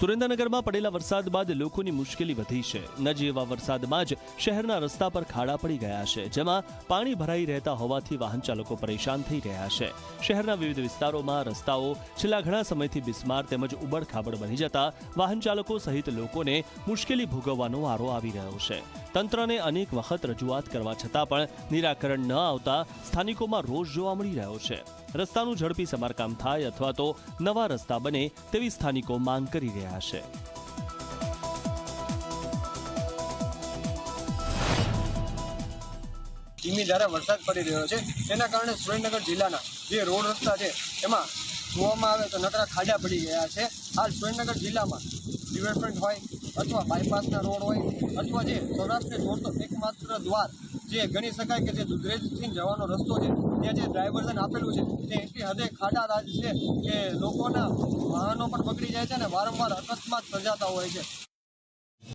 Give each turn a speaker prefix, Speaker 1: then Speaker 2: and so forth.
Speaker 1: સુરેન્દ્રનગરમાં પડેલા વરસાદ બાદ લોકોની મુશ્કેલી વધી છે. નજી એવા વરસાદમાં જ શહેરના રસ્તા પર ખાડા પડી ગયા છે, જેમાં પાણી ભરાઈ રહેતા હોવાથી વાહન ચાલકો પરેશાન થઈ રહ્યા છે. શહેરના વિવિધ વિસ્તારોમાં રસ્તાઓ છેલ્લા ઘણા સમયથી બિસ્માર તેમજ ઉબડ-ખાબડ બની જતા વાહન ચાલકો સહિત લોકોને મુશ્કેલી ભોગવવાનો વારો આવી રહ્યો છે. તંત્રને અનેક વખત રજૂઆત કરવા છતાં પણ નિરાકરણ ન આવતા સ્થાનિકોમાં રોષ જોવા મળી રહ્યો છે. રસ્તાનું ઝડપી સમારકામ થાય અથવા તો નવા રસ્તા બને તેવી સ્થાનિકો માંગ કરી રહ્યા છે.
Speaker 2: ધીમી ધારે વરસાદ પડી રહ્યો છે. તેના કારણે સુરેન્દ્રનગર જિલ્લાના જે રોડ રસ્તા છે, એમાં જોવામાં આવે તો નકરા ખાડા પડી ગયા છે. હાલ સુરેન્દ્રનગર જિલ્લામાં રિવરફ્રન્ટ હોય અથવા બાયપાસના રોડ હોય અથવા જે સૌરાષ્ટ્રને જોડતો એકમાત્ર દ્વાર જે ગણી શકાય કે જે દુધરેજથી જવાનો રસ્તો છે, ત્યાં જે ડ્રાઇવર્ઝન આપેલું છે, તે એટલી હદે ખાડા રાજ છે કે લોકોના વાહનો પણ બગડી જાય છે અને વારંવાર અકસ્માત સર્જાતા હોય છે.